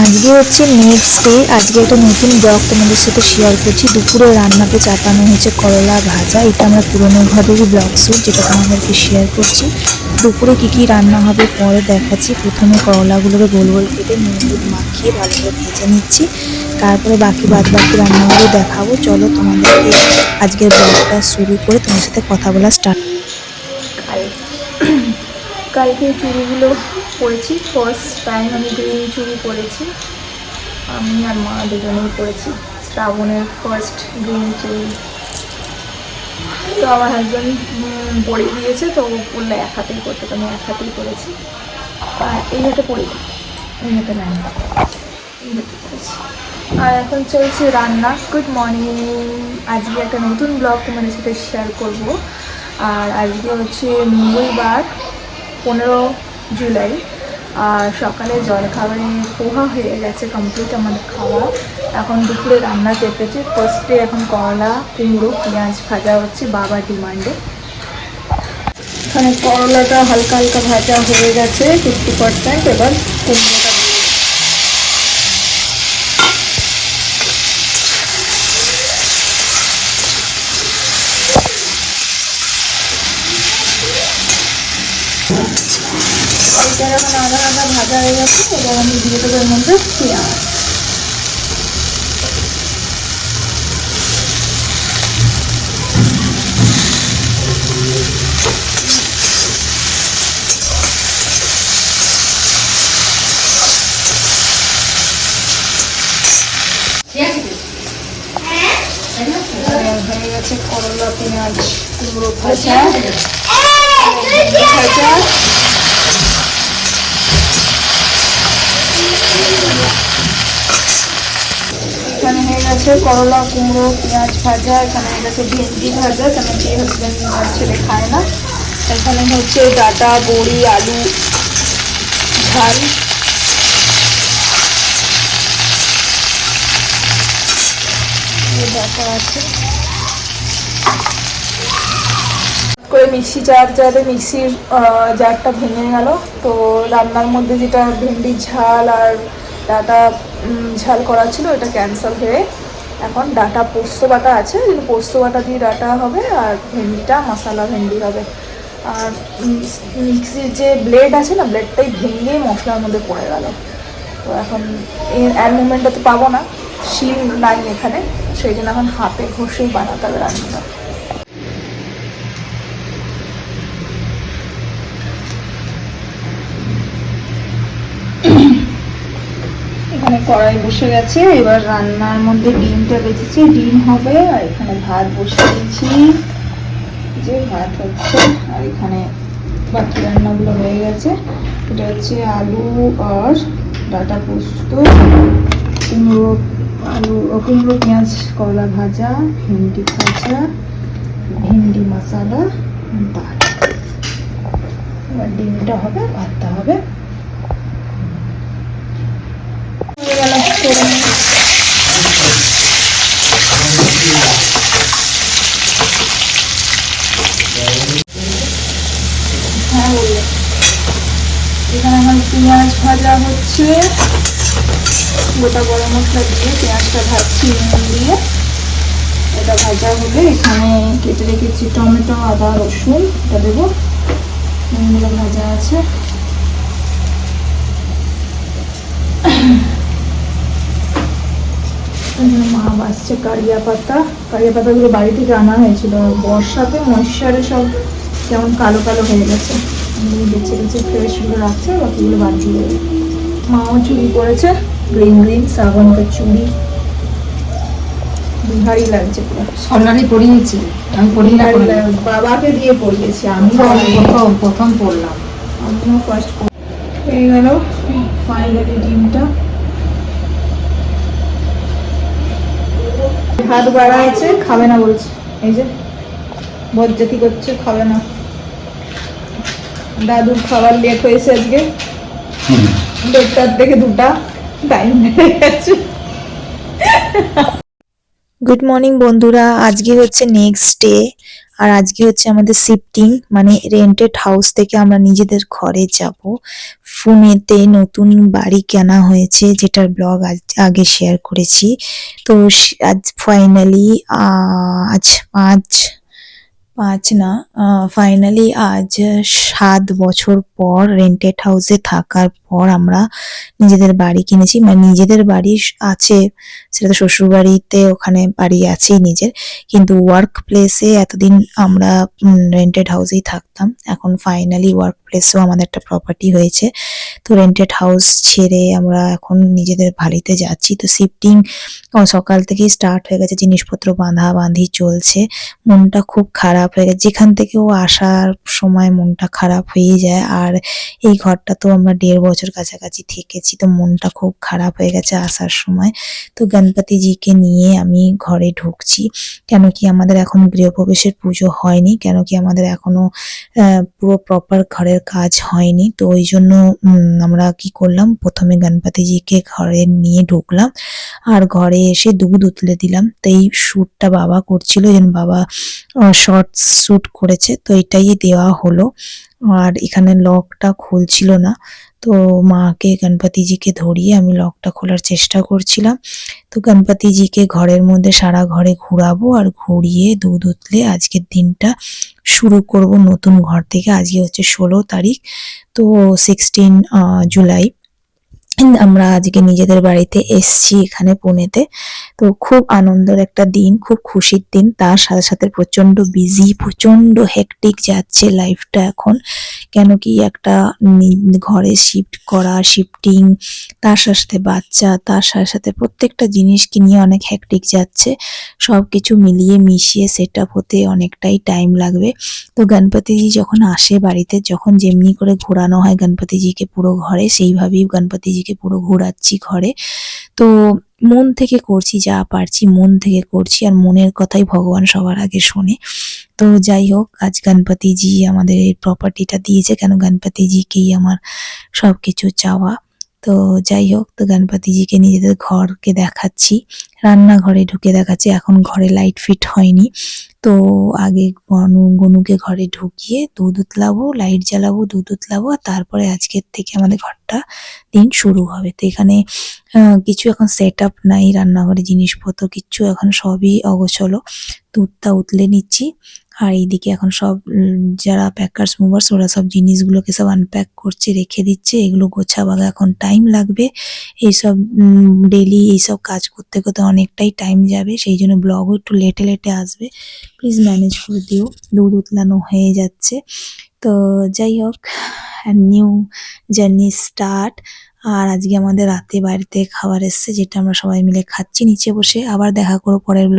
আজকে হচ্ছে next day আজকে একটা নতুন ব্লগ তোমাদের সাথে শেয়ার করছি। দুপুরে রান্নাতে চাপানো হয়েছে করলা ভাজা। এটা আমরা পুরোনো ঘরেরই ব্লগ শ্যুট যেটা তোমাদেরকে শেয়ার করছি। দুপুরে কি কি রান্না হবে পরে দেখাচ্ছি। প্রথমে করলাগুলোকে গোল গোল কেটে নুন দুধ মাখিয়ে ভালোভাবে ভেজে নিচ্ছি। তারপরে বাকি বাদ বাকি রান্নাগুলো দেখাবো। চলো তোমাদেরকে আজকের ব্লগটা শুরু করে তোমার সাথে কথা বলা স্টার্ট কাল কালকে চুড়িগুলো পরেছি ফার্স্ট টাইম আমি গ্রিন চুড়ি পরেছি আমি আর মা দুজনেই পরেছি শ্রাবণের ফার্স্ট গ্রিন চুড়ি। তো আমার হাজব্যান্ড পরিয়ে দিয়েছে তো বললে এক হাতেই করতে তো আমি এক হাতেই করেছি আর এই হাতে পরি এই হাতে নাই। এই আর এখন চলছে রান্না। গুড মর্নিং আজকে একটা নতুন ব্লগ তোমাদের সাথে শেয়ার করব। আর আজকে হচ্ছে মঙ্গলবার, পনেরো জুলাই। আর সকালে জল খাবারে পোহা হয়ে গেছে কমপ্লিট আমাদের খাওয়া। এখন দুপুরে রান্না চেপেছে। ফার্স্টে এখন করলা, কুমড়ো, পেঁয়াজ ভাজা হচ্ছে বাবার ডিমান্ডে এখানে করলাটা হালকা হালকা ভাজা হয়ে গেছে ফিফটি পার্সেন্ট এবার কুমড়োটা যখন আধা আধা ভাজা হয়ে যাচ্ছে এবার আমি দিয়ে দেবো এর মধ্যে পেঁয়াজ হয়ে? গেছে করলা পেঁয়াজ কুমড়ো ভাজা। ভাজা। এখানে হয়ে গেছে করলা, কুমড়ো, পেঁয়াজ ভাজা, এখানে হয়ে গেছে ভেন্ডি ভাজা কেন কি হাজব্যান্ড আর ছেলে খায় না। এখানে হচ্ছে ডাটা, বড়ি, আলু এই ডাটা আছে করে মিক্সি জার জারে মিক্সির জারটা ভেঙে গেল। তো রান্নার মধ্যে যেটা ভেন্ডির ঝাল আর ডাটা ঝাল করা ছিল, এটা ক্যান্সেল হয়ে এখন ডাটা পোস্ত বাটা আছে। কিন্তু পোস্ত বাটা দিয়ে ডাটা হবে আর ভেন্ডিটা মশলা ভেন্ডি হবে। আর মিক্সির যে ব্লেড আছে না ব্লেডটাই ভেঙে মশলার মধ্যে পড়ে গেল। তো এখন এর মুমেন্টটা তো পাবো না। শিল নাই এখানে। সেই জন্য এখন হাতে ঘষেই বানাতে হবে রান্নাটা এখানে কড়াই বসে গেছে, এবার রান্নার মধ্যে ডিমটা বেঁচেছি ডিম হবে, আর এখানে ভাত বসে দিয়েছি। যে ভাত হচ্ছে, আর এখানে বাকি রান্নাগুলো হয়ে গেছে। এটা হচ্ছে আলু আর ডাটা পোস্ত, কুমড়ো, আলু, কুমড়ো, পেঁয়াজ, করলা ভাজা, ভেন্ডি ভাজা, ভেন্ডি মশলা, ডাল। এবার ডিমটা হবে, ভাতটা হবে হয়ে গেল করে নিই। এখানে আমার পেঁয়াজ ভাজা হচ্ছে গোটা গরম মশলা দিয়ে পেঁয়াজটা ভাজছি নুন দিয়ে এটা ভাজা হলে এখানে কেটে রেখেছি টমেটো আদা রসুন এটা দেবো নুনগুলো ভাজা আছে মা বাসছে কারিয়া পাতা কারিয়া পাতাগুলো বাড়ি থেকে আনা হয়েছিল। বর্ষাতে ময়শ্চারে সব কেমন কালো কালো হয়ে গেছে। বেছে বেছে ফ্রেশগুলো রাখছে বাকিগুলো বাদ দিয়ে মাও চুড়ি পরেছে গ্রিন গ্রিন চুড়ি বিহারি লাগছে পুরো। পড়িয়েছি আমি পড়ি। বাবাকে দিয়ে পড়িয়েছি আমি প্রথম প্রথম পড়লাম। আমিও ফার্স্ট হয়ে গেল। ফাইনালি ডিমটা। ভাত বাড়া আছে খাবে না বলছে। এই যে বজ্জাতি করছে খাবে না। দাদুর খাবার লেট হয়েছে আজকে। দেড়টার থেকে দুটা টাইম হয়ে গেছে। গুড মর্নিং বন্ধুরা। আজকে হচ্ছে নেক্সট ডে আর আজকে হচ্ছে আমাদের শিফটিং মানে রেন্টেড হাউস থেকে আমরা নিজেদের ঘরে যাব। পুনেতে নতুন বাড়ি কেনা হয়েছে, যেটার ব্লগ আগে শেয়ার করেছি। তো আজ ফাইনালি আজ পাঁচ পাঁচ না ফাইনালি আজ সাত বছর পর রেন্টেড হাউসে থাকার পর আমরা নিজেদের বাড়ি কিনেছি। মানে নিজেদের বাড়ি আছে, সেটা তো শ্বশুর বাড়িতে ওখানে বাড়ি আছেই নিজের। কিন্তু ওয়ার্ক প্লেসে এতদিন আমরা রেন্টেড হাউসেই থাকতাম। এখন ফাইনালি ওয়ার্ক প্লেসেও আমাদের একটা প্রপার্টি হয়েছে। তো রেন্টেড হাউস ছেড়ে আমরা এখন নিজেদের বাড়িতে যাচ্ছি। তো শিফটিং সকাল থেকেই স্টার্ট হয়ে গেছে, জিনিসপত্র বাঁধা বাঁধি চলছে। মনটা খুব খারাপ হয়ে গেছে। যেখান থেকে ও আসার সময় মনটা খারাপ হয়ে যায়। আর এই ঘরটা তো আমরা দেড় বছর কাছাকাছি থেকেছি, তো মনটা খুব খারাপ হয়ে গেছে আসার সময়। তো গণপতিজিকে নিয়ে আমি ঘরে ঢুকছি। কেন কি আমাদের এখন গৃহপ্রবেশের পুজো হয়নি, কেন কি আমাদের এখনও পুরো প্রপার ঘরের কাজ হয়নি। তো ওই জন্য আমরা কি করলাম, প্রথমে গণপতিজিকে ঘরে নিয়ে ঢুকলাম। আর ঘরে এসে দুধ উতলে দিলাম। তো এই শ্যুটটা বাবা করছিল যেন বাবা শর্ট শ্যুট করেছে। তো এটাই দেওয়া হলো। আর এখানে লকটা খুলছিল না। তো মাকে গণপতিজিকে ধরিয়ে আমি লকটা খোলার চেষ্টা করছিলাম। তো গণপতিজিকে ঘরের মধ্যে সারা ঘরে ঘুরাবো আর ঘুরিয়ে দুধ উতলে আজকের দিনটা শুরু করব নতুন ঘর থেকে। আজকে হচ্ছে ষোলো তারিখ, তো সিক্সটিন জুলাই। আমরা আজকে নিজেদের বাড়িতে এসছি এখানে পুনেতে। তো খুব আনন্দের একটা দিন, খুব খুশির দিন। তার সাথে সাথে প্রচণ্ড বিজি প্রচণ্ড হেকটিক যাচ্ছে লাইফটা এখন। কেন কি একটা ঘরে শিফট করা শিফটিং তার সাথে বাচ্চা, তার সাথে সাথে প্রত্যেকটা জিনিসকে নিয়ে অনেক হেকটিক যাচ্ছে। সব কিছু মিলিয়ে মিশিয়ে সেট আপ হতে অনেকটাই টাইম লাগবে। তো গণপতিজি যখন আসে বাড়িতে, যখন যেমনি করে ঘোরানো হয় গণপতিজিকে পুরো ঘরে, সেইভাবেই গণপতিজিকে পুরো ঘোরাচ্ছি ঘরে। তো মন থেকে করছি যা পারছি, মন থেকে করছি আর মনের কথাই ভগবান সবার আগে শোনে। তো যাই হোক, আজ গণপতিজি আমাদের এই প্রপার্টিটা দিয়েছে। কেন গণপতিজিকেই আমার সব কিছু চাওয়া? তো যাই হোক, তো গণপতিজিকে নিজেদের ঘরকে দেখাচ্ছি। রান্নাঘরে ঢুকে দেখাচ্ছি। এখন ঘরে লাইট ফিট হয়নি। তো আগে গনু, গনুকে ঘরে ঢুকিয়ে দুধ উতলাবো লাইট জ্বালাবো, দুধ উতলাবো আর তারপরে আজকের থেকে আমাদের ঘরটা দিন শুরু হবে। তো এখানে কিছু এখন সেট আপ নাই, রান্নাঘরে জিনিসপত্র, কিচ্ছু এখন সবই অগোছলো। দুধটা উতলে নিচ্ছি। আর এইদিকে এখন সব উম, যারা প্যাকার্স মুভার্স ওরা সব জিনিসগুলোকে সব আনপ্যাক করছে রেখে দিচ্ছে। এগুলো গোছাবাগা এখন টাইম লাগবে। এইসব ডেলি এইসব কাজ করতে করতে অনেকটাই টাইম যাবে। সেই জন্য ব্লগও একটু লেটে লেটে আসবে। প্লিজ ম্যানেজ করে দিও। দুধ উতলানো হয়ে যাচ্ছে। তো যাই হোক নিউ জার্নি স্টার্ট আর আজকে আমাদের রাতে বাড়িতে খাবার এসছে যেটা আমরা সবাই মিলে খাচ্ছি নিচে বসে। আবার দেখা করো পরের